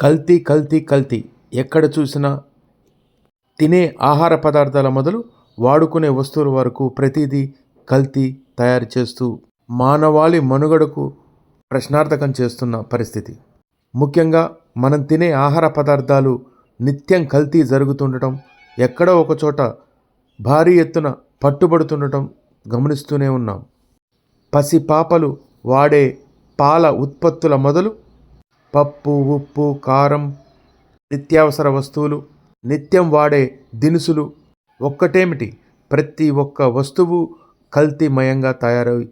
కల్తీ కల్తీ కల్తీ. ఎక్కడ చూసినా తినే ఆహార పదార్థాల మొదలు వాడుకునే వస్తువుల వరకు ప్రతిదీ కల్తీ తయారు చేస్తూ మానవాళి మనుగడకు ప్రశ్నార్థకం చేస్తున్న పరిస్థితి. ముఖ్యంగా మనం తినే ఆహార పదార్థాలు నిత్యం కల్తీ జరుగుతుండటం ఎక్కడో ఒకచోట భారీ ఎత్తున పట్టుబడుతుండటం గమనిస్తూనే ఉన్నాం. పసి పాపలు వాడే పాల ఉత్పత్తుల మొదలు పప్పు ఉప్పు కారం నిత్యావసర వస్తువులు నిత్యం వాడే దినుసులు ఒక్కటేమిటి? ప్రతి ఒక్క వస్తువు కల్తీమయంగా తయారై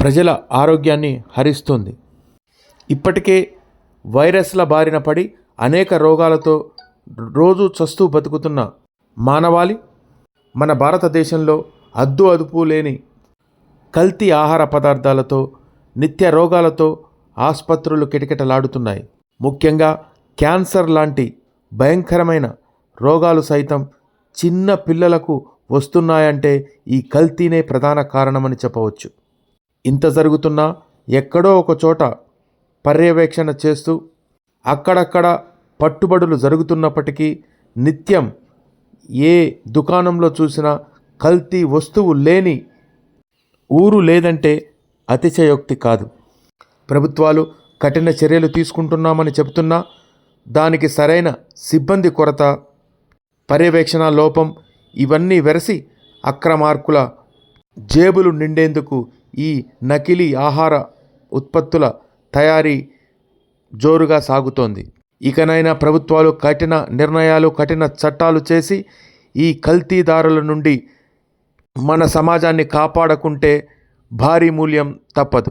ప్రజల ఆరోగ్యాన్ని హరిస్తుంది. ఇప్పటికే వైరస్ల బారిన పడి అనేక రోగాలతో రోజు చస్తూ బతుకుతున్న మానవాళి మన భారతదేశంలో అద్దు అదుపు లేని కల్తీ ఆహార పదార్థాలతో నిత్య రోగాలతో ఆసుపత్రులు కిటకిటలాడుతున్నాయి. ముఖ్యంగా క్యాన్సర్ లాంటి భయంకరమైన రోగాలు సైతం చిన్న పిల్లలకు వస్తున్నాయంటే ఈ కల్తీనే ప్రధాన కారణమని చెప్పవచ్చు. ఇంత జరుగుతున్నా ఎక్కడో ఒక చోట పర్యవేక్షణ చేస్తూ అక్కడక్కడ పట్టుబడులు జరుగుతున్నప్పటికీ నిత్యం ఏ దుకాణంలో చూసినా కల్తీ వస్తువు లేని ఊరు లేదంటే అతిశయోక్తి కాదు. ప్రభుత్వాలు కఠిన చర్యలు తీసుకుంటున్నామని చెబుతున్నా దానికి సరైన సిబ్బంది కొరత పర్యవేక్షణ లోపం ఇవన్నీ వెరసి అక్రమార్కుల జేబులు నిండేందుకు ఈ నకిలీ ఆహార ఉత్పత్తుల తయారీ జోరుగా సాగుతోంది. ఇకనైనా ప్రభుత్వాలు కఠిన నిర్ణయాలు కఠిన చట్టాలు చేసి ఈ కల్తీదారుల నుండి మన సమాజాన్ని కాపాడకుంటే భారీ మూల్యం తప్పదు.